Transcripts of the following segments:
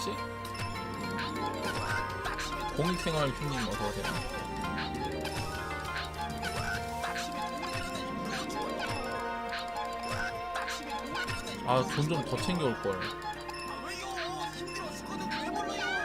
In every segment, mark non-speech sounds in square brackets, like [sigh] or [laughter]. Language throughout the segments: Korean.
됐지? 공익생활 흉님 어서오세요. 아돈 좀 더 챙겨올걸.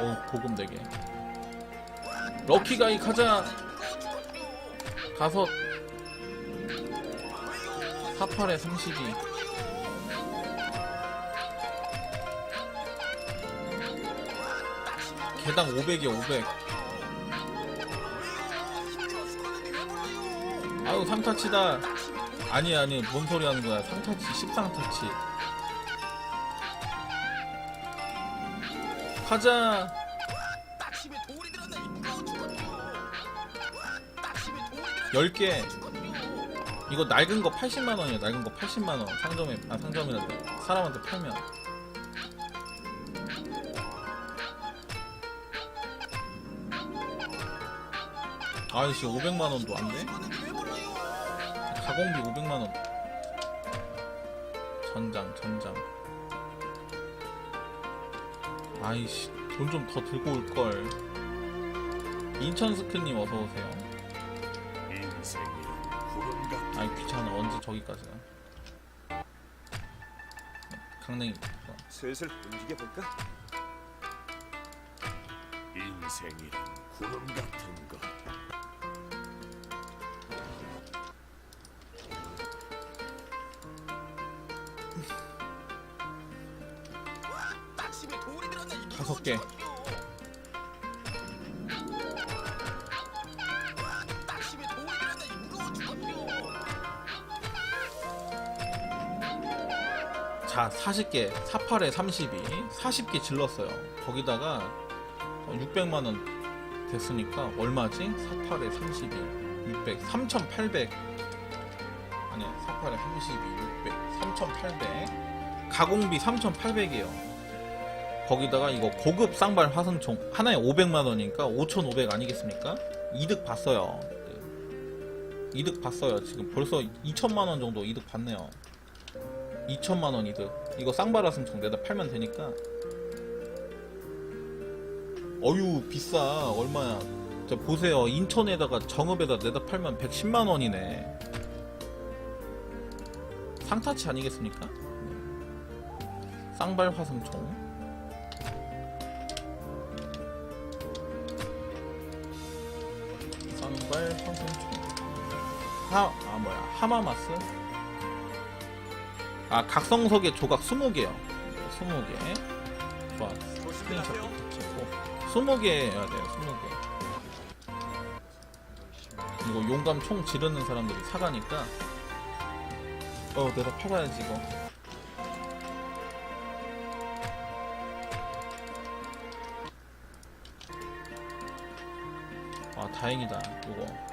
어 고금 4개. 럭키가이 가자. 가서 48에 32 개당 500이야 500 아유 3타치다. 아니 아니 뭔 소리 하는 거야. 3타치 13타치. 가자. 열개. 이거 낡은 거 80만원이야. 낡은 거 80만원. 상점에 아 상점이란다 사람한테 팔면 아이씨 500만원도 안 돼? 가공비 500만원. 전장 전장. 아이씨 돈 좀 더 들고 올걸. 인천스크님 어서오세요. 인생이란 구름 같은 아이 귀찮아. 언제 저기까지야? 강냉이. 슬슬 움직여 볼까? 인생이란 구름 같은 것 개자 40개 48에 32 40개 질렀어요. 거기다가 600만원 됐으니까 얼마지? 48에 32 600 3800 아니야 48에 32 600 3800 가공비 3800이에요 거기다가 이거 고급 쌍발 화성총 하나에 500만원이니까 5,500 아니겠습니까? 이득 봤어요. 네. 이득 봤어요. 지금 벌써 2천만원 정도 이득 봤네요. 2천만원 이득. 이거 쌍발 화성총 내다 팔면 되니까. 어유 비싸. 얼마야? 저 보세요. 인천에다가 정읍에다 내다 팔면 110만원이네. 상타치 아니겠습니까? 쌍발 화성총 하, 아 뭐야 하마마스? 아 각성석의 조각 20개요. 20개. 좋아. 스크린샷 찍고. 20개여야 돼요 20개. 이거 용감 총 지르는 사람들이 사가니까. 어 내가 팔아야지 이거. 아 다행이다 이거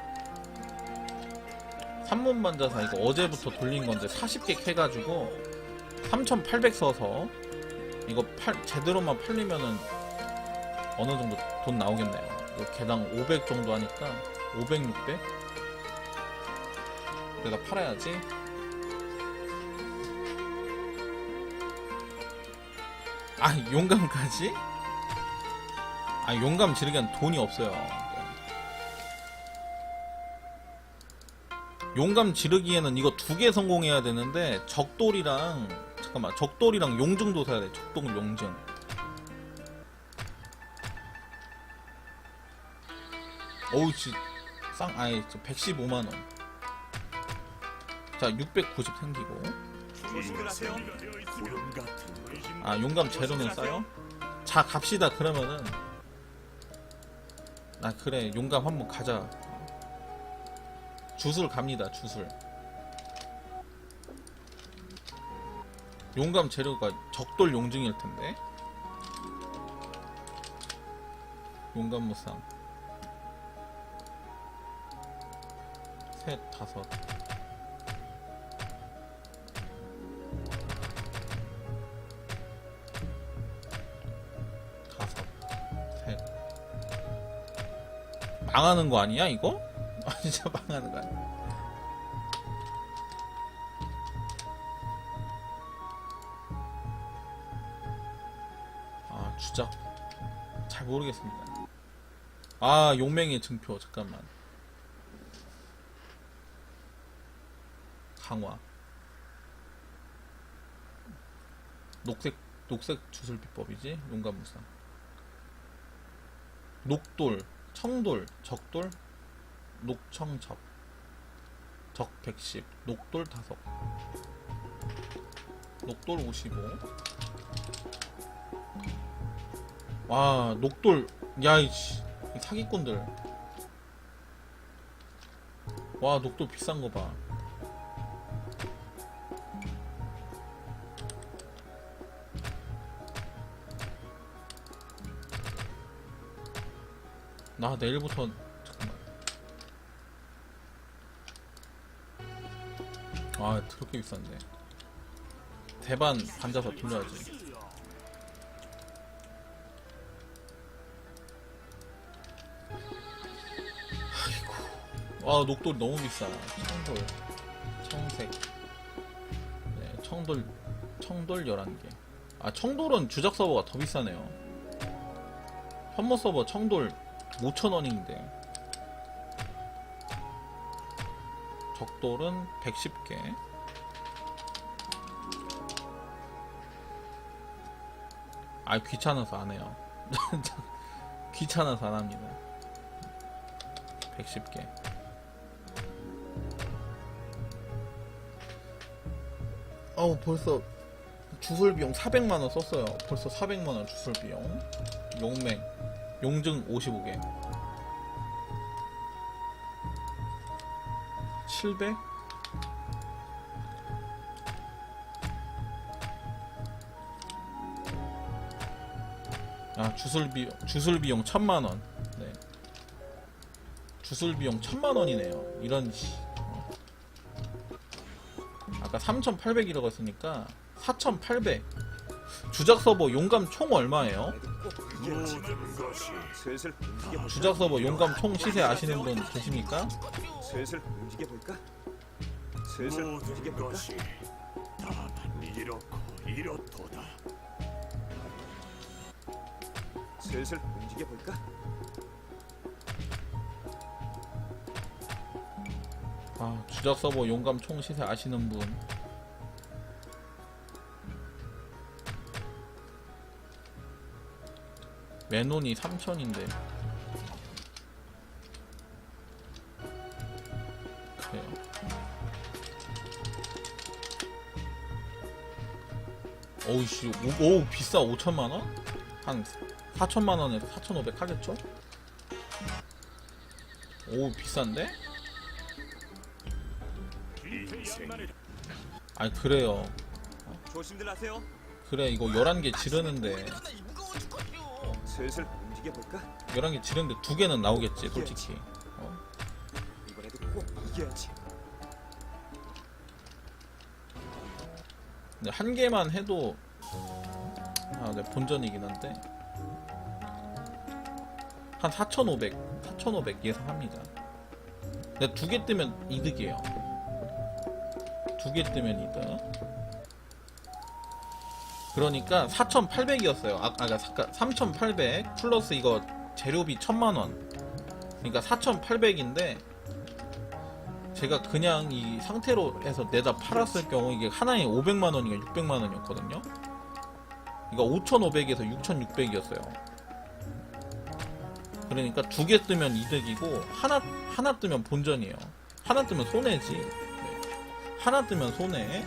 산문반자사 이거 어제부터 돌린 건데 40개 캐가지고 3,800 써서 이거 팔, 제대로만 팔리면은 어느 정도 돈 나오겠네요. 이거 개당 500 정도 하니까 500, 600? 내가 팔아야지. 아, 용감까지? 아, 용감 지르기엔 돈이 없어요. 용감 지르기에는 이거 두 개 성공해야 되는데 적돌이랑 잠깐만 적돌이랑 용증도 사야 돼. 적돌 용증. 어우 씨쌍 아예 115만원. 자 690 생기고. 아 용감 재료는 싸요? 자 갑시다. 그러면은. 아 그래. 용감 한번 가자 주술 갑니다 주술. 용감 재료가 적돌 용증일 텐데. 용감 무쌍. 셋 다섯. 다섯. 셋. 망하는 거 아니야 이거? 아 진짜 망하는 거 아니야? 아 주작 잘 모르겠습니다. 아 용맹의 증표. 잠깐만. 강화. 녹색 녹색 주술 비법이지? 용감 무쌍. 녹돌 청돌 적돌 녹청적 적110 녹돌 다섯 녹돌 55 와 녹돌 야이씨 사기꾼들. 와 녹돌 비싼 거 봐. 나 내일부터 아 그렇게 비싼데 대반 반자서 돌려야지. 아이고. 와 녹돌 너무 비싸. 청돌. 청색. 네 청돌 청돌 11개. 아 청돌은 주작 서버가 더 비싸네요. 현모 서버 청돌 5,000원인데 적돌은 110개. 아 귀찮아서 안 해요. [laughs] 귀찮아서 안 합니다. 110개. 어우 벌써 주술 비용 400만원 썼어요. 벌써 400만원 주술 비용. 용맹. 용증 55개 700? 아 주술 비 주술 비용 1000만원 네 주술 비용 1000만원이네요 이런 씨 어. 아까 3800이라고 했으니까 4800 주작 서버 용감 총 얼마예요? 모든 것이 슬슬 움직여 볼까? 주작 서버 용감 총 시세 아시는 분 계십니까? 슬슬 움직여 볼까? 슬슬 움직여 모든 볼까? 것이 다 이렇고 이렇도다. 슬슬 움직여 볼까? 아 주작 서버 용감 총 시세 아시는 분 메논이 3000인데 그래요 어우씨 오, 오 비싸 5천만원? 한 4천만원에서 4,500 하겠죠? 오 비싼데? 아니 그래요. 그래 이거 11개 지르는데 슬슬 움직여 볼까? 11개 지르는데 두 개는 나오겠지 솔직히 어? 이번에도 꼭 이겨야지. 근데 한 개만 해도 아 네 본전이긴 한데 한 4,500 4,500 예상합니다 근데 두 개 뜨면 이득이에요 두 개 뜨면 이득 그러니까 4,800이었어요 아, 아까 그러니까 3,800 플러스 이거 재료비 1,000만원 그러니까 4,800인데 제가 그냥 이 상태로 해서 내다 팔았을 경우 이게 하나에 500만 원인가 600만 원이었거든요. 그러니까 5,500에서 6,600이었어요. 그러니까 두 개 뜨면 이득이고 하나 하나 뜨면 본전이에요. 하나 뜨면 손해지. 네. 하나 뜨면 손해.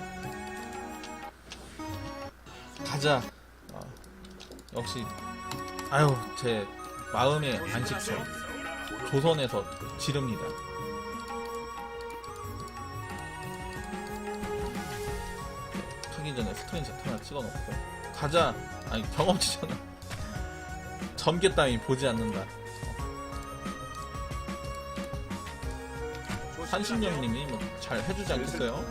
가자. 아, 역시 아유 제 마음의 안식처 조선에서 지릅니다. 하기 전에 스크린샷 하나 찍어놓고 가자 아니 경험치잖아 점괘 따위 보지 않는다 한신령님이 뭐 잘 해주지 않겠어요?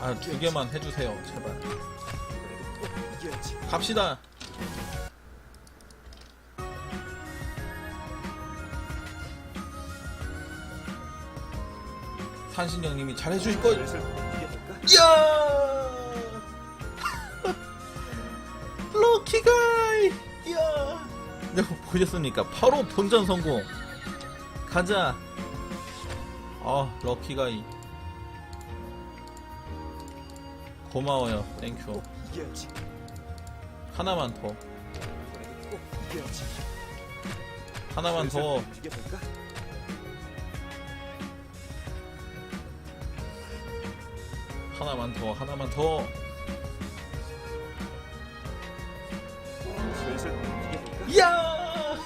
아 두. 개만 해주세요 제발. 갑시다 한신령님이 잘 해주실 거예요 슬슬 움직여 볼까? 야! [laughs] 럭키가이! 이야! 네, 보셨습니까? 바로 본전 성공! 가자! 아, 럭키가이. 고마워요. 땡큐. 하나만 더. 하나만 더. 하나만 더. 하나만 더. 이야! [laughs]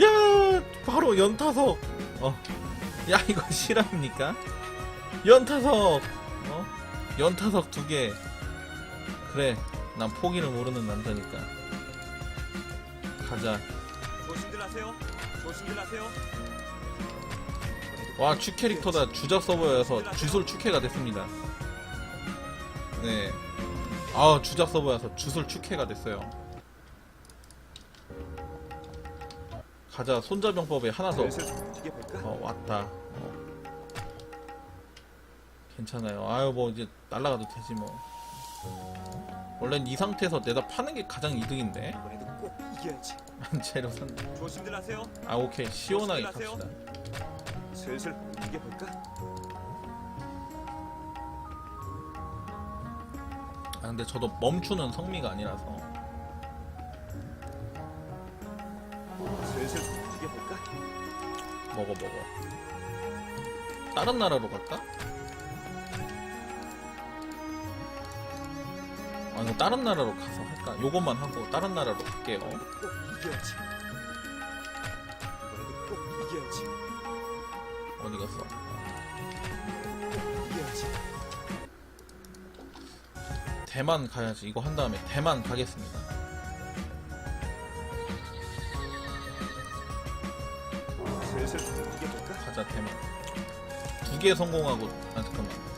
야! 바로 연타석! 어. 야, 이거 실합니까? 연타석! 어? 연타석 두 개. 그래. 난 포기를 모르는 남자니까. 가자. 조심들 하세요. 조심들 하세요. 와, 추 캐릭터다. 주작 서버여서 주술 축해가 됐습니다. 네. 아, 주작 서버여서 주술 축해가 됐어요. 가자, 손자병법에 하나 더. 움직여볼까? 어, 왔다. 어. 괜찮아요. 아유, 뭐, 이제 날라가도 되지, 뭐. 원래는 이 상태에서 내다 파는 게 가장 이득인데. 이번에도 꼭 이겨야지. 재료 산다. 조심들 하세요. 아, 오케이. 시원하게. 갑시다. 슬슬 움직여볼까? 아, 근데 저도 멈추는 성미가 아니라서. 슬슬 움직여볼까? 먹어, 먹어. 다른 나라로 갈까? 아, 이거 다른 나라로 가서 할까? 요것만 하고 다른 나라로 갈게요. 어디 갔어? 대만 가야지. 이거 한 다음에 대만 가겠습니다. 가자 대만. 두 개 성공하고 아 잠깐만.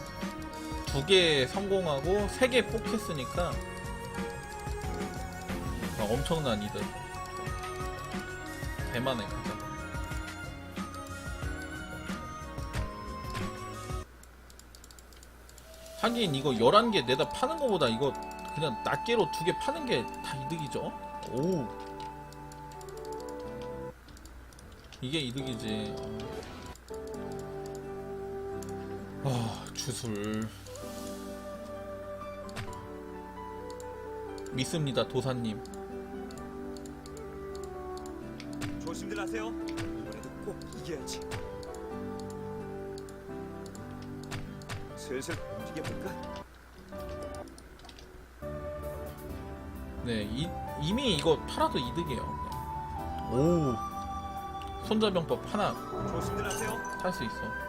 두 개 성공하고 세 개 뽑혔으니까 아, 엄청난 이득. 대만에 가자. 하긴 이거 11개 내다 파는 거보다 이거 그냥 낱개로 두 개 파는 게 다 이득이죠. 오. 이게 이득이지. 아, 주술. 믿습니다, 도사님. 조심들 하세요. 이번에도 꼭 이겨야지. 슬슬 움직여 볼까? 네, 이, 이미 이거 팔아도 이득이에요. 네. 오. 손자병법 하나 조심들 하세요. 탈 수 있어.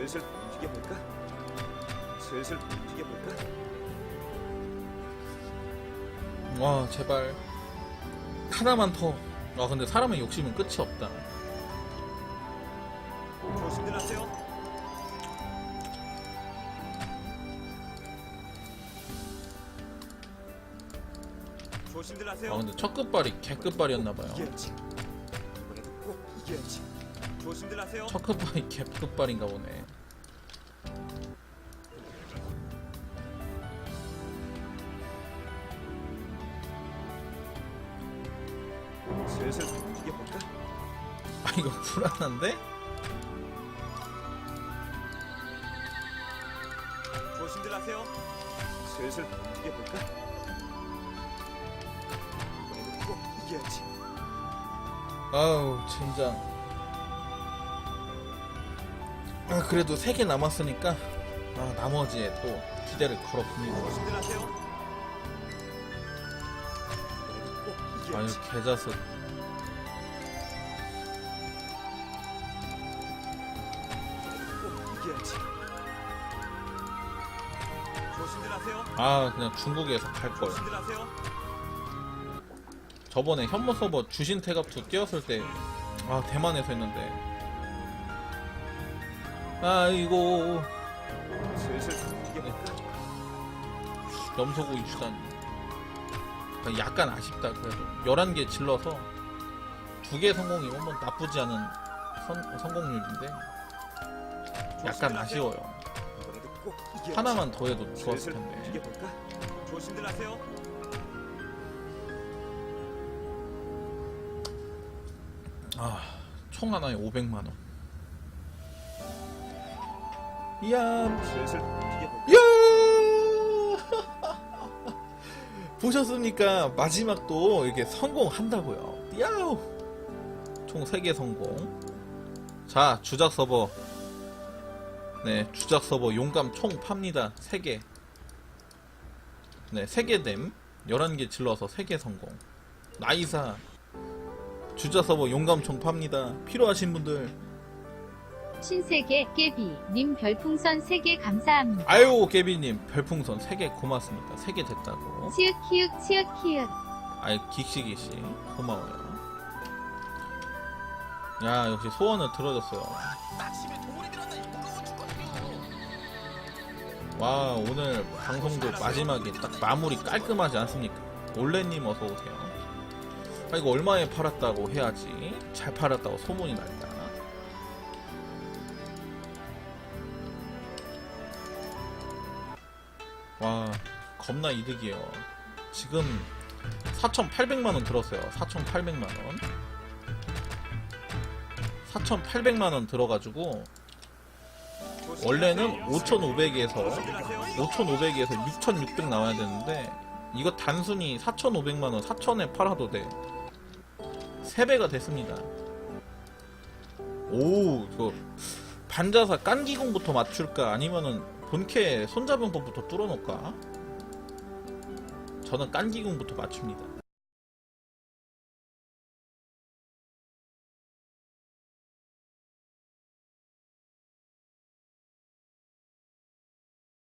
슬슬 움직여볼까? 슬슬 움직여볼까? 와, 제발. 하나만 더. 아, 근데 사람의 욕심은 끝이 없다. 조심들 하세요. 조심들 하세요. 아, 근데 첫 끝발이 개 끝발이었나봐요. 이겨야지. 이번에도 꼭 이겨야지. 조심들 하세요. 첫 끝발이 [laughs] 개 끝발인가 보네. 이거 불안한데? 조심들 하세요. 슬슬? 이번에도 꼭 이겨야지. 아우 젠장 아 그래도 3개 남았으니까 아 나머지에 또 기대를 걸어 봅니다 조심들 하세요. 이번에도 꼭 아유 이겨야지. 개자스 아 그냥 중국에서 갈걸. 저번에 현모 서버 주신 태갑투 뛰었을 때 아 대만에서 했는데 아이고? 염소고기 주다니 아, 약간 아쉽다 그래도 11개 질러서 두 개 성공이면 뭐 나쁘지 않은 선- 성공률인데 약간 아쉬워요. 하나만 더 해도 좋았을 텐데. 조심들 하세요. 아, 총 하나에 500만 원. 이야? 야! [laughs] 보셨습니까? 마지막 또 이렇게 성공한다고요. 야우! 총 3개 성공. 자, 주작 서버. 네, 주작 서버 용감 총 팝니다. 3개. 네, 3개 됨. 11개 질러서 3개 성공. 나이사. 주작 서버 용감 총 팝니다. 필요하신 분들 신세계 깨비 님 별풍선 3개 감사합니다. 아유 깨비님 별풍선 3개 고맙습니다 3개 됐다고 치읓 키읔 치읓 키읔 아이 기시기시 고마워요 야 역시 소원을 들어줬어요 와 오늘 방송도 마지막에 딱 마무리 깔끔하지 않습니까? 올레님 어서 오세요. 아 이거 얼마에 팔았다고 해야지. 잘 팔았다고 소문이 날까 와 겁나 이득이에요. 지금 4,800만 원 들었어요. 4,800만 원. 4,800만 원 들어가지고 원래는 5,500에서 5,500에서 6,600 나와야 되는데 이거 단순히 4,500만 원 4,000에 팔아도 돼. 3배가 됐습니다. 오 이거 반자사 깐기공부터 맞출까? 아니면은 본캐 손자병법부터 뚫어놓을까? 저는 깐기공부터 맞춥니다